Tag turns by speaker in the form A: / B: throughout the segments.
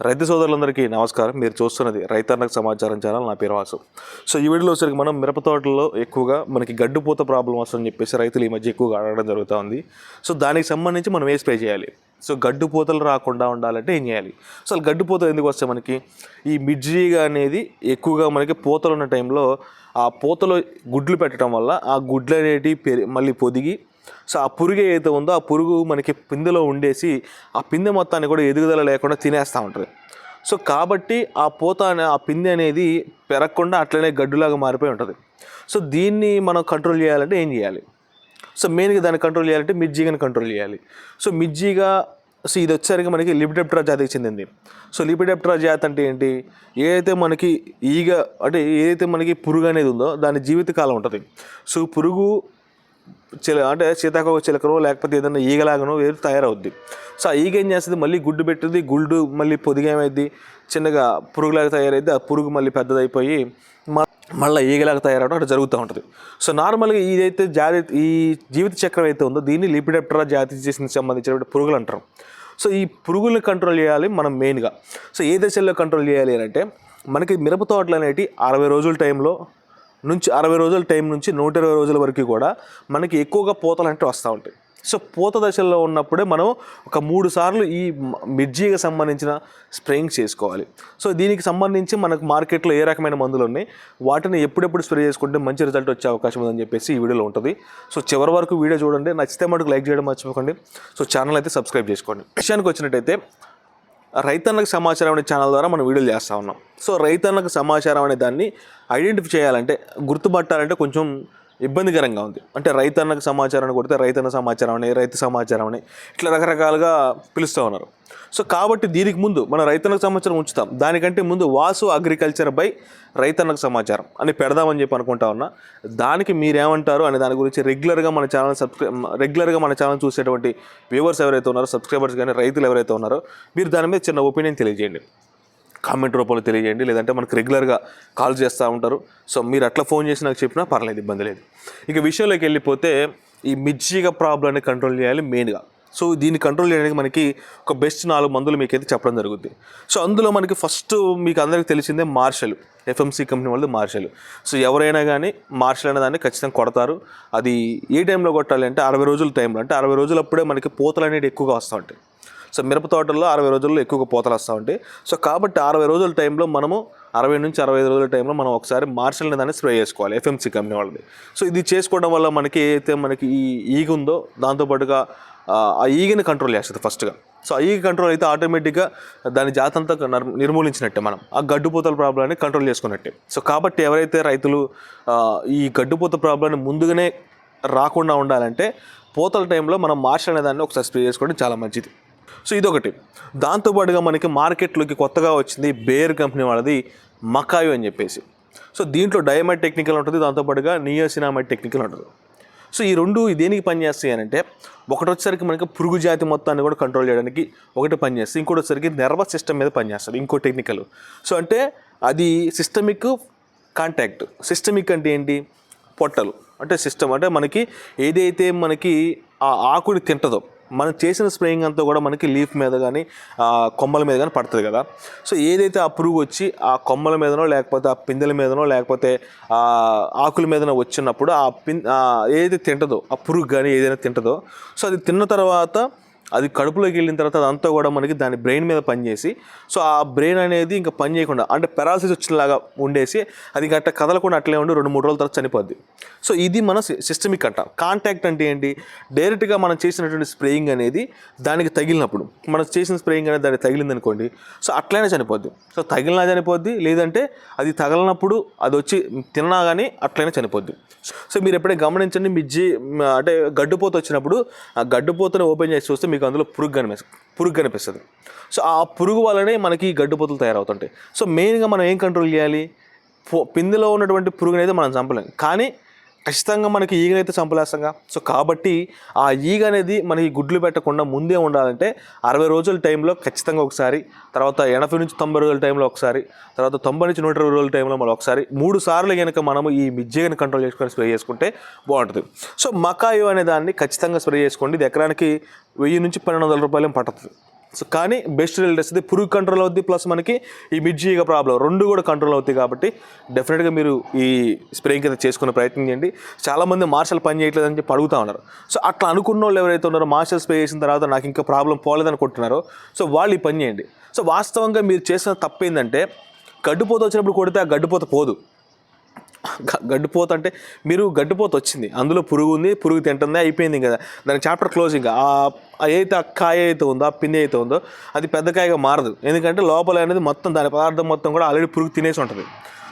A: రైతు సోదరులందరికీ నమస్కారం. మీరు చూస్తున్నది రైతన్నకు సమాచారం ఛానల్. నా పేరు వాసు. సో ఈ వీడియోలో వచ్చరికి మనం మిరప తోటల్లో ఎక్కువగా మనకి గడ్డుపూత ప్రాబ్లం వస్తుందని చెప్పేసి రైతులు ఈ మధ్య ఎక్కువగా అడగడం జరుగుతూ ఉంది. సో దానికి సంబంధించి మనం ఏ స్ప్రే చేయాలి? సో గడ్డు పూతలు రాకుండా ఉండాలంటే ఏం చేయాలి? అసలు గడ్డు పూతలు ఎందుకు వస్తాయి మనకి? ఈ మిర్జీగా అనేది ఎక్కువగా మనకి పూతలు ఉన్న టైంలో ఆ పూతలో గుడ్లు పెట్టడం వల్ల ఆ గుడ్లు అనేటివి పెరి మళ్ళీ పొదిగి సో ఆ పురుగు ఏదైతే ఉందో ఆ పురుగు మనకి పిందెలో ఉండేసి ఆ పిందె మొత్తాన్ని కూడా ఎదుగుదల లేకుండా తినేస్తూ ఉంటుంది. సో కాబట్టి ఆ పూత అనే ఆ పిందె అనేది పెరగకుండా అట్లనే గడ్డులాగా మారిపోయి ఉంటుంది. సో దీన్ని మనం కంట్రోల్ చేయాలంటే ఏం చేయాలి? సో మెయిన్గా దాన్ని కంట్రోల్ చేయాలంటే మిర్జీగాని కంట్రోల్ చేయాలి. సో మిర్జీగా సో ఇది వచ్చేసరికి మనకి లిపిడెప్ట్రా జాతికి చెందింది. సో లిపిడెప్ట్రా జాతి అంటే ఏంటి? ఏదైతే మనకి ఈగ అంటే ఏదైతే మనకి పురుగు అనేది ఉందో దాని జీవితకాలం ఉంటుంది. సో పురుగు చిల అంటే సీతాకోక చిలకనో లేకపోతే ఏదైనా ఈగలాగనో ఏదో తయారవుద్ది. సో ఆ ఈగ ఏం చేస్తుంది? మళ్ళీ గుడ్డు పెట్టింది గుడ్డు మళ్ళీ పొదిగేమైద్ది చిన్నగా పురుగులాగా తయారైద్ది ఆ పురుగు మళ్ళీ పెద్దదైపోయి మళ్ళీ ఈగలాగా తయారవడం అక్కడ జరుగుతూ ఉంటుంది. సో నార్మల్గా ఇదైతే జాతి ఈ జీవిత చక్రం అయితే ఉందో దీన్ని లిపిడెప్టరా జాతి చేసిన సంబంధించినటువంటి పురుగులు అంటారు. సో ఈ పురుగుల్ని కంట్రోల్ చేయాలి మనం మెయిన్గా. సో ఏ దశల్లో కంట్రోల్ చేయాలి అని అంటే మనకి మిరప తోటలు అనేటి అరవై రోజుల టైంలో నుంచి అరవై రోజుల టైం నుంచి నూట ఇరవై రోజుల వరకు కూడా మనకి ఎక్కువగా పూతలు అంటే వస్తూ ఉంటాయి. సో పూత దశలో ఉన్నప్పుడే మనం ఒక మూడు సార్లు ఈ మిర్జీకి సంబంధించిన స్ప్రేయింగ్ చేసుకోవాలి. సో దీనికి సంబంధించి మనకు మార్కెట్లో ఏ రకమైన మందులు ఉన్నాయి వాటిని ఎప్పుడెప్పుడు స్ప్రే చేసుకుంటే మంచి రిజల్ట్ వచ్చే అవకాశం ఉందని చెప్పేసి ఈ వీడియోలో ఉంటుంది. సో చివరి వరకు వీడియో చూడండి నచ్చితే మటుకు లైక్ చేయడం మర్చిపోకండి. సో ఛానల్ అయితే సబ్స్క్రైబ్ చేసుకోండి. విషయానికి వచ్చినట్టయితే రైతన్నకు సమాచారం అనే ఛానల్ ద్వారా మనం వీడియోలు చేస్తూ ఉన్నాం. సో రైతన్నకు సమాచారం అనే దాన్ని ఐడెంటిఫై చేయాలంటే గుర్తుపట్టాలంటే కొంచెం ఇబ్బందికరంగా ఉంది. అంటే రైతన్నకు సమాచారం కొడితే రైతన్న సమాచారం అని రైతు సమాచారం అని ఇట్లా రకరకాలుగా పిలుస్తూ ఉన్నారు. సో కాబట్టి దీనికి ముందు మన రైతన్నకు సమాచారం ఉంచుతాం. దానికంటే ముందు వాసు అగ్రికల్చర్ బై రైతన్నకు సమాచారం అని పెడదామని చెప్పి అనుకుంటా ఉన్నా. దానికి మీరేమంటారు అనే దాని గురించి రెగ్యులర్గా మన ఛానల్ సబ్స్క్రై రెగ్యులర్గా మన ఛానల్ చూసేటువంటి వ్యూవర్స్ ఎవరైతే ఉన్నారో సబ్స్క్రైబర్స్ కానీ రైతులు ఎవరైతే ఉన్నారో మీరు దాని మీద చిన్న ఒపీనియన్ తెలియజేయండి. కామెంట్ రూపంలో తెలియజేయండి. లేదంటే మనకు రెగ్యులర్గా కాల్ చేస్తూ ఉంటారు. సో మీరు అట్లా ఫోన్ చేసి నాకు చెప్పినా పర్లేదు ఇబ్బంది లేదు. ఇక విషయంలోకి వెళ్ళిపోతే ఈ మిర్చిగా ప్రాబ్లమ్ని కంట్రోల్ చేయాలి మెయిన్గా. సో దీన్ని కంట్రోల్ చేయడానికి మనకి ఒక బెస్ట్ నాలుగు మందులు మీకైతే చెప్పడం జరుగుద్ది. సో అందులో మనకి ఫస్ట్ మీకు అందరికీ తెలిసిందే మార్షల్. ఎఫ్ఎంసీ కంపెనీ వాళ్ళు మార్షల్. సో ఎవరైనా కానీ మార్షల్ అనే దాన్ని ఖచ్చితంగా కొడతారు. అది ఏ టైంలో కొట్టాలి అంటే అరవై రోజుల టైంలో. అంటే అరవై రోజులప్పుడే మనకి పూతలు అనేవి ఎక్కువగా వస్తూ ఉంటాయి. సో మిరప తోటల్లో అరవై రోజుల్లో ఎక్కువగా పూతలు వస్తూ ఉంటాయి. సో కాబట్టి అరవై రోజుల టైంలో మనము అరవై నుంచి అరవై ఐదు రోజుల టైంలో మనం ఒకసారి మార్షల్ అనే దాన్ని స్ప్రే చేసుకోవాలి ఎఫ్ఎంసీ కంపెనీ వాళ్ళది. సో ఇది చేసుకోవడం వల్ల మనకి ఏదైతే మనకి ఈ ఈగ ఉందో దాంతోపాటుగా ఆ, ఈగని కంట్రోల్ చేస్తుంది ఫస్ట్గా సో ఆ ఈగ కంట్రోల్ అయితే ఆటోమేటిక్గా దాని జాతంతా నిర్మూలించినట్టే మనం. ఆ గడ్డుపోతల ప్రాబ్లమ్ని కంట్రోల్ చేసుకున్నట్టే. సో కాబట్టి ఎవరైతే రైతులు ఈ గడ్డుపోత ప్రాబ్లమ్ని ముందుగానే రాకుండా ఉండాలంటే పూతల టైంలో మనం మార్షల్ అనే దాన్ని ఒకసారి స్ప్రే చేసుకోవడం చాలా మంచిది. సో ఇదొకటి. దాంతోపాటుగా మనకి మార్కెట్లోకి కొత్తగా వచ్చింది బేర్ కంపెనీ వాళ్ళది మకాయు అని చెప్పేసి. సో దీంట్లో డయమైట్ టెక్నికల్ ఉంటుంది దాంతోపాటుగా నియోసినామైట్ టెక్నికల్ ఉంటుంది. సో ఈ రెండు దేనికి పనిచేస్తాయి అని అంటే ఒకటి వచ్చేసరికి మనకి పురుగు జాతి మొత్తాన్ని కూడా కంట్రోల్ చేయడానికి ఒకటి పనిచేస్తుంది ఇంకోటి వచ్చేసరికి నర్వస్ సిస్టమ్ మీద పనిచేస్తుంది ఇంకో టెక్నికల్ సో అంటే అది సిస్టమిక్ కాంటాక్ట్ సిస్టమిక్ అంటే ఏంటి? పొట్టలు. అంటే సిస్టమ్ అంటే మనకి ఏదైతే మనకి ఆ ఆకుని తింటదో మనం చేసిన స్ప్రేయింగ్ అంతా కూడా మనకి లీఫ్ మీద కానీ కొమ్మల మీద కానీ పడుతుంది కదా. సో ఏదైతే ఆ పురుగు వచ్చి ఆ కొమ్మల మీదనో లేకపోతే ఆ పిందెల మీదనో లేకపోతే ఆ ఆకుల మీదనో వచ్చినప్పుడు ఆ పిన్ ఏదైతే తింటదో ఆ పురుగు కానీ ఏదైనా తింటదో సో అది తిన్న తర్వాత అది కడుపులోకి వెళ్ళిన తర్వాత అదంతా కూడా మనకి దాని బ్రెయిన్ మీద పనిచేసి సో ఆ బ్రెయిన్ అనేది ఇంకా పని చేయకుండా అంటే పెరాలసిస్ వచ్చినలాగా ఉండేసి అది ఇంకా అట్లా కదలకుండా అట్లే ఉండి రెండు మూడు రోజుల తర్వాత చనిపోద్ది. సో ఇది మన సిస్టమిక్ అంట. కాంటాక్ట్ అంటే ఏంటి? డైరెక్ట్గా మనం చేసినటువంటి స్ప్రేయింగ్ అనేది దానికి తగిలినప్పుడు మనం చేసిన స్ప్రేయింగ్ అనేది దానికి తగిలింది అనుకోండి సో అట్లనే చనిపోద్ది. సో తగిలినా చనిపోద్ది లేదంటే అది తగలనప్పుడు అది వచ్చి తిన్నా కానీ అట్లనే చనిపోద్ది. సో మీరు ఎప్పుడైనా గమనించండి మీ జీ అంటే గడ్డుపోత వచ్చినప్పుడు ఆ గడ్డుపోతను ఓపెన్ చేసి చూస్తే మీకు అందులో పురుగు కనిపిస్తుంది పురుగు కనిపిస్తుంది. సో ఆ పురుగు వల్లనే మనకి ఈ తయారవుతుంటాయి. సో మెయిన్గా మనం ఏం కంట్రోల్ చేయాలి? పిందెలో ఉన్నటువంటి పురుగునైతే మనం చంపలేం. కానీ ఖచ్చితంగా మనకి ఈగనైతే చంపలేస్తాగా. సో కాబట్టి ఆ ఈగ అనేది మనకి గుడ్లు పెట్టకుండా ముందే ఉండాలంటే అరవై రోజుల టైంలో ఖచ్చితంగా ఒకసారి తర్వాత ఎనభై నుంచి తొంభై రోజుల టైంలో ఒకసారి తర్వాత తొంభై నుంచి నూట ఇరవై రోజుల టైంలో మళ్ళీ ఒకసారి మూడు సార్లు కనుక మనము ఈ మిజ్జిగని కంట్రోల్ చేసుకొని స్ప్రే చేసుకుంటే బాగుంటుంది. సో మకాయు అనే దాన్ని ఖచ్చితంగా స్ప్రే చేసుకోండి. ఇది ఎకరానికి వెయ్యి నుంచి పన్నెండు వందల రూపాయలు పడుతుంది సో కానీ బెస్ట్ రిజల్ట్ వస్తుంది. పురుగు కంట్రోల్ అవుద్ది ప్లస్ మనకి ఈ మిర్జీగ ప్రాబ్లం రెండు కూడా కంట్రోల్ అవుతాయి కాబట్టి డెఫినెట్గా మీరు ఈ స్ప్రేయింగ్ కింద చేసుకునే ప్రయత్నం చేయండి. చాలామంది మార్షల్ పని చేయట్లేదు అని చెప్పి అడుగుతా ఉన్నారు. సో అట్లా అనుకున్న వాళ్ళు ఎవరైతే ఉన్నారో మార్షల్ స్ప్రే చేసిన తర్వాత నాకు ఇంకా ప్రాబ్లం పోలేదని కొట్టున్నారో సో వాళ్ళు ఈ పని చేయండి. సో వాస్తవంగా మీరు చేసిన తప్పు ఏంటంటే గడ్డుపోత వచ్చినప్పుడు కొడితే ఆ గడ్డుపోత పోదు. గడ్డిపోత అంటే మీరు గడ్డిపోత వచ్చింది. అందులో పురుగు ఉంది పురుగు తింటుంది అయిపోయింది కదా దాని చాప్టర్ క్లోజింగ్. ఆ ఏదైతే ఆ కాయ అయితే ఉందో ఆ పిండి అయితే ఉందో అది పెద్ద కాయగా మారదు. ఎందుకంటే లోపల అనేది మొత్తం దాని పదార్థం మొత్తం కూడా ఆల్రెడీ పురుగు తినేసి ఉంటుంది.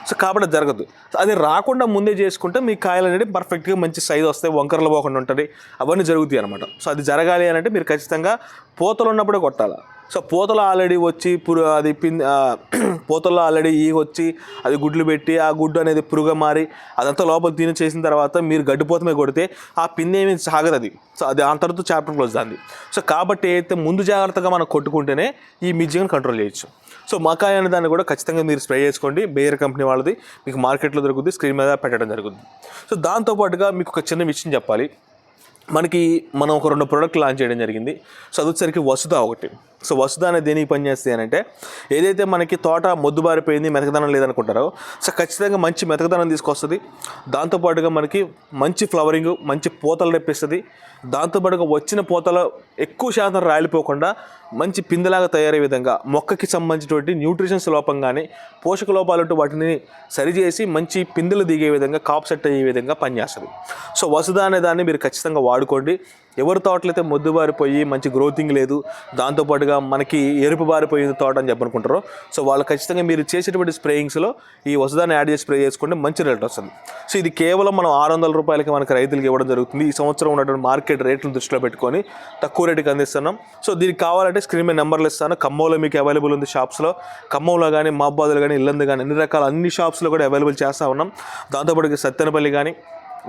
A: సో కాబట్టి జరగదు. అది రాకుండా ముందే చేసుకుంటే మీ కాయలు అనేది పర్ఫెక్ట్గా మంచి సైజ్ వస్తాయి వంకరలు పోకుండా ఉంటుంది. అవన్నీ జరుగుతాయి అనమాట సో అది జరగాలి అని అంటే మీరు ఖచ్చితంగా పూతలు ఉన్నప్పుడే కొట్టాలి? సో పూతలు ఆల్రెడీ వచ్చి పురు అది పిన్ ఆ, పూతల్లో ఆల్రెడీ ఈ వచ్చి అది గుడ్లు పెట్టి ఆ గుడ్డు అనేది పురుగ మారి అదంతా లోపల తిని చేసిన తర్వాత మీరు గడ్డిపోత మీద కొడితే ఆ పిన్ ఏమి సాగదు అది. సో అది అంతటితో చాప్టర్ క్లోజ్ దాన్ని సో కాబట్టి అయితే ముందు జాగ్రత్తగా మనం కొట్టుకుంటేనే ఈ మిజ్జిగను కంట్రోల్ చేయొచ్చు. సో మకాయ అనే దాన్ని కూడా ఖచ్చితంగా మీరు స్ప్రే చేసుకోండి. బేయర్ కంపెనీ వాళ్ళది. మీకు మార్కెట్లో దొరుకుతుంది స్క్రీన్ మీద పెట్టడం జరుగుతుంది సో దాంతోపాటుగా మీకు ఒక చిన్న విషయం చెప్పాలి. మనకి మనం ఒక రెండు ప్రోడక్ట్ లాంచ్ చేయడం జరిగింది. సో అది వచ్చేసరికి వసుధ ఒకటి. సో వసుధ అనేది దేనికి పనిచేస్తాయి అంటే ఏదైతే మనకి తోట మొద్దుబారిపోయింది మెతకదనం లేదనుకుంటారో సో ఖచ్చితంగా మంచి మెతకదనం తీసుకొస్తుంది. దాంతోపాటుగా మనకి మంచి ఫ్లవరింగ్ మంచి పూతలు రెప్పిస్తుంది దాంతోపాటుగా వచ్చిన పూతలు ఎక్కువ శాతం రాలిపోకుండా మంచి పిందెలాగా తయారయ్యే విధంగా మొక్కకి సంబంధించినటువంటి న్యూట్రిషన్స్ లోపం కానీ పోషక లోపాలు వాటిని సరిచేసి మంచి పిందెలు దిగే విధంగా కాప్ సెట్ అయ్యే విధంగా పనిచేస్తుంది. సో వసుధ అనే దాన్ని మీరు ఖచ్చితంగా వాడుకోండి. ఎవరి తోటలైతే అయితే బారిపోయి మంచి గ్రోతింగ్ లేదు దాంతోపాటుగా మనకి ఎరుపు బారిపోయింది తోట అని చెప్పనుకుంటారో సో వాళ్ళు ఖచ్చితంగా మీరు చేసేటువంటి స్ప్రేయింగ్స్లో ఈ వసదాన్ని యాడ్ చేసి స్ప్రే చేసుకుంటే మంచి రేట్ వస్తుంది. సో ఇది కేవలం మనం ఆరు వందల రూపాయలకి మనకి రైతులకు ఇవ్వడం జరుగుతుంది. ఈ సంవత్సరం ఉన్నటువంటి మార్కెట్ రేట్లను దృష్టిలో పెట్టుకొని తక్కువ రేటుకి అందిస్తున్నాం. సో దీనికి కావాలంటే స్క్రీన్ మీద నెంబర్లు ఇస్తాను. ఖమ్మంలో మీకు అవైలబుల్ ఉంది షాప్స్లో ఖమ్మంలో కానీ మహబాద్లో కానీ ఇల్లందు కానీ అన్ని రకాల అన్ని షాప్స్లో కూడా అవైలబుల్ చేస్తూ ఉన్నాం. దాంతోపాటు సత్తెనపల్లి కానీ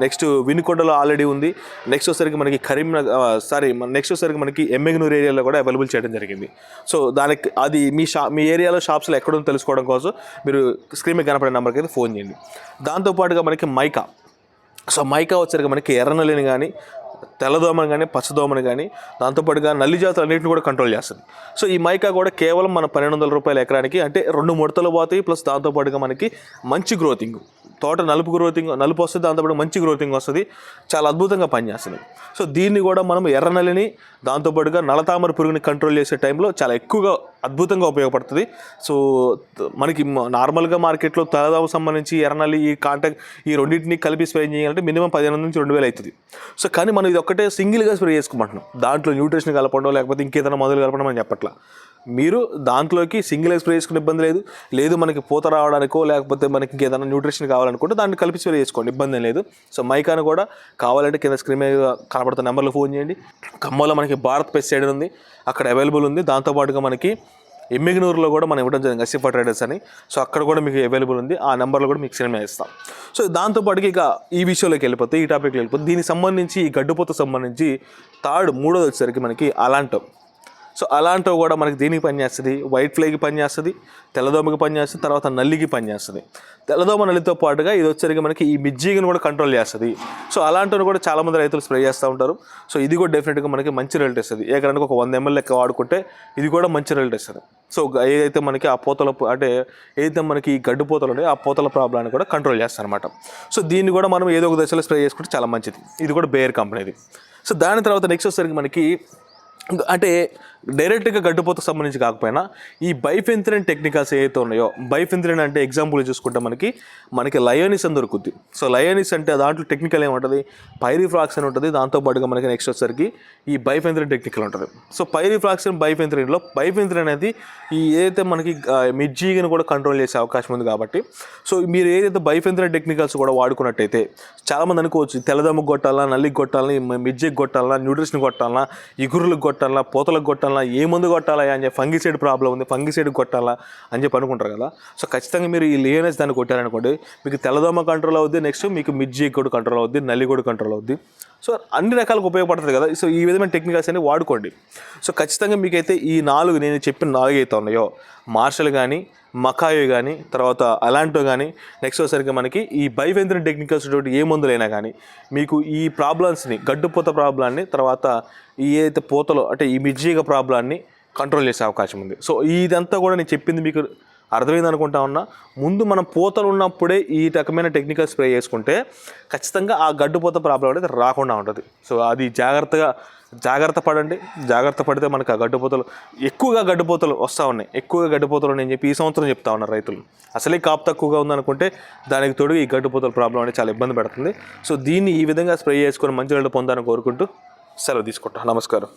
A: నెక్స్ట్ వినుకొండలో ఆల్రెడీ ఉంది. నెక్స్ట్ వచ్చేసరికి మనకి కరీంనగర్ సారీ నెక్స్ట్ వచ్చేసరికి మనకి ఎమ్మెగనూరు ఏరియాలో కూడా అవైలబుల్ చేయడం జరిగింది. సో దానికి అది మీ షా మీ ఏరియాలో షాప్స్లో ఎక్కడో తెలుసుకోవడం కోసం మీరు స్క్రీన్ మీద కనపడే నెంబర్కి అయితే ఫోన్ చేయండి. దాంతోపాటుగా మనకి మైకా. సో మైకా వచ్చరికి మనకి ఎర్రనల్లిని కానీ తెల్లదోమని కానీ పచ్చదోమని కానీ దాంతోపాటుగా నల్లి జాతులు అన్నింటిని కూడా కంట్రోల్ చేస్తుంది. సో ఈ మైకా కూడా కేవలం మన పన్నెండు వందల రూపాయల ఎకరానికి అంటే రెండు ముడతలు పోతాయి ప్లస్ దాంతోపాటుగా మనకి మంచి గ్రోతింగ్ తోట నలుపు గ్రోతింగ్ నలుపు వస్తుంది దాంతోపాటు మంచి గ్రోతింగ్ వస్తుంది. చాలా అద్భుతంగా పనిచేస్తుంది. సో దీన్ని కూడా మనం ఎర్రనల్లిని దాంతోపాటుగా నలతామర పురుగుని కంట్రోల్ చేసే టైంలో చాలా ఎక్కువగా అద్భుతంగా ఉపయోగపడుతుంది. సో మనకి నార్మల్గా మార్కెట్లో తలదాము సంబంధించి ఎర్రనల్లి ఈ కాంటాక్ట్ ఈ రెండింటిని కలిపి స్ప్రే చేయాలంటే మినిమం పదిహేను నుంచి రెండు వేలు అవుతుంది. సో కానీ మనం ఇది ఒక్కటే సింగిల్గా స్ప్రే చేసుకుంటున్నాం దాంట్లో న్యూట్రిషన్ కలపడం లేకపోతే ఇంకేదైనా మందులు కలపడం అని చెప్పట్లా. మీరు దాంట్లోకి సింగిల్ స్ప్రే చేసుకునే ఇబ్బంది లేదు. లేదు మనకి పూత రావడానికో లేకపోతే మనకి ఇంకేదైనా న్యూట్రిషన్ కావాలనుకుంటే దాన్ని కలిపి స్ప్రే చేసుకోండి. ఇబ్బంది లేదు. సో మైకాను కూడా కావాలంటే కింద స్క్రీన్ మీద కనబడుతున్న నెంబర్లో ఫోన్ చేయండి. ఖమ్మంలో మనకి భారత్ పెస్టిసైడ్ ఉంది. అక్కడ అవైలబుల్ ఉంది. దాంతోపాటుగా మనకి ఎమ్మిగనూరులో కూడా మనం ఇవ్వడం జరిగింది అసిఫా ట్రేడర్స్ అని. సో అక్కడ కూడా మీకు అవైలబుల్ ఉంది. ఆ నెంబర్లో కూడా మీకు సినిమా ఇస్తాం. సో దాంతోపాటుకి ఇక ఈ విషయంలోకి వెళ్ళిపోతే ఈ టాపిక్కి వెళ్ళిపోతే దీనికి సంబంధించి ఈ గడ్డుపోత సంబంధించి థర్డ్ మూడోది వచ్చేసరికి మనకి అలాంటి సో అలాంటివి కూడా మనకి దీనికి పనిచేస్తుంది? వైట్ ఫ్లైకి పనిచేస్తుంది తెల్లదోమకి పనిచేస్తుంది తర్వాత నల్లికి పనిచేస్తుంది. తెల్లదోమ నల్లితో పాటుగా ఇది వచ్చరికి మనకి ఈ మిజ్జిగను కూడా కంట్రోల్ చేస్తుంది. సో అలాంటివి కూడా చాలామంది రైతులు స్ప్రే చేస్తూ ఉంటారు. సో ఇది కూడా డెఫినెట్గా మనకి మంచి రిజల్ట్ ఇస్తుంది. ఎకరానికి ఒక వంద ఎంఎల్ లెక్క వాడుకుంటే ఇది కూడా మంచి రిజల్ట్ ఇస్తుంది. సో ఏదైతే మనకి ఆ పూతల అంటే ఏదైతే మనకి ఈ గడ్డు పూతలు ఉంటాయో ఆ పూతల ప్రాబ్లాన్ని కూడా కంట్రోల్ చేస్తారనమాట సో దీన్ని కూడా మనం ఏదో ఒక దశలో స్ప్రే చేసుకుంటే చాలా మంచిది. ఇది కూడా బేర్ కంపెనీది సో దాని తర్వాత నెక్స్ట్ వచ్చేసరికి మనకి అంటే డైరెక్ట్గా గడ్డుపోతకు సంబంధించి కాకపోయినా ఈ బైఫెంథ్రిన్ టెక్నికల్స్ ఏవైతే ఉన్నాయో బైఫెంథ్రిన్ అంటే ఎగ్జాంపుల్ చూసుకుంటే మనకి మనకి లయోనిస్ అని దొరుకుద్ది. సో లయోనిస్ అంటే దాంట్లో టెక్నికల్ ఏముంటుంది అని ఉంటుంది. దాంతోపాటుగా మనకి నెక్స్ట్ వచ్చేసరికి ఈ బైఫెంథ్రిన్ టెక్నికల్ ఉంటుంది. సో పైరిఫ్రాక్సిన్ బైఫెంథ్రిన్లో బైఫెంథ్రిన్ అనేది ఈ ఏదైతే మనకి మిడ్జీగని కూడా కంట్రోల్ చేసే అవకాశం ఉంది కాబట్టి సో మీరు ఏదైతే బైఫెంథ్రిన్ టెక్నికల్స్ కూడా వాడుకున్నట్టయితే చాలామంది అనుకోవచ్చు తెల్లదమ్ముకు కొట్టాలా నల్లికి కొట్టాలని మిర్జికి కొట్టాలా న్యూట్రిషన్ కొట్టాలా ఇగురులకు కొట్టాలా పోతలకు కొట్టాలా ఏ మందు కొట్టాలా అని చెప్పి ఫంగిసైడ్ ప్రాబ్లం ఉంది ఫంగిసైడ్ కొట్టాలా అని చెప్పి అనుకుంటారు కదా. సో ఖచ్చితంగా మీరు ఈ లేనెస్ దాన్ని కొట్టారనుకోండి మీకు తెల్లదోమ కంట్రోల్ అవుద్ది నెక్స్ట్ మీకు మిర్జీ కూడా కంట్రోల్ అవుద్ది నల్లి కూడా కంట్రోల్ అవుద్ది. సో అన్ని రకాలకు ఉపయోగపడుతుంది కదా. సో ఈ విధమైన టెక్నికల్స్ అనేవి వాడుకోండి. సో ఖచ్చితంగా మీకైతే ఈ నాలుగు నేను చెప్పిన నాలుగు అయితే ఉన్నాయో మార్షల్ కానీ మకాయు కానీ తర్వాత అలాంటో కానీ నెక్స్ట్ వచ్చేసరికి మనకి ఈ బైవేంద్ర టెక్నికల్స్ తోటి ఏ మందులైనా కానీ మీకు ఈ ప్రాబ్లమ్స్ని గడ్డుపోత ప్రాబ్లాన్ని తర్వాత ఈ ఏదైతే పూతలో అంటే ఈ మిర్జీగ ప్రాబ్లాన్ని కంట్రోల్ చేసే అవకాశం ఉంది. సో ఇదంతా కూడా నేను చెప్పింది మీకు అర్థమైంది అనుకుంటా ఉన్నా. ముందు మనం పూతలు ఉన్నప్పుడే ఈ రకమైన టెక్నికల్ స్ప్రే చేసుకుంటే ఖచ్చితంగా ఆ గడ్డుపోత ప్రాబ్లం అనేది రాకుండా ఉంటుంది. సో అది జాగ్రత్తగా జాగ్రత్త పడండి. జాగ్రత్త పడితే మనకు ఆ గడ్డుపోతలు ఎక్కువగా గడ్డుపోతలు వస్తూ ఉన్నాయి. ఎక్కువగా గడ్డుపోతలు నేను చెప్పి ఈ సంవత్సరం చెప్తా ఉన్నారు రైతులు. అసలే కాపు తక్కువగా ఉందనుకుంటే దానికి తోడు ఈ గడ్డుపోతల ప్రాబ్లం అనేది చాలా ఇబ్బంది పెడుతుంది. సో దీన్ని ఈ విధంగా స్ప్రే చేసుకొని మంచి రిజల్ట్ పొందాలని కోరుకుంటూ సెలవు తీసుకుంటాను నమస్కారం.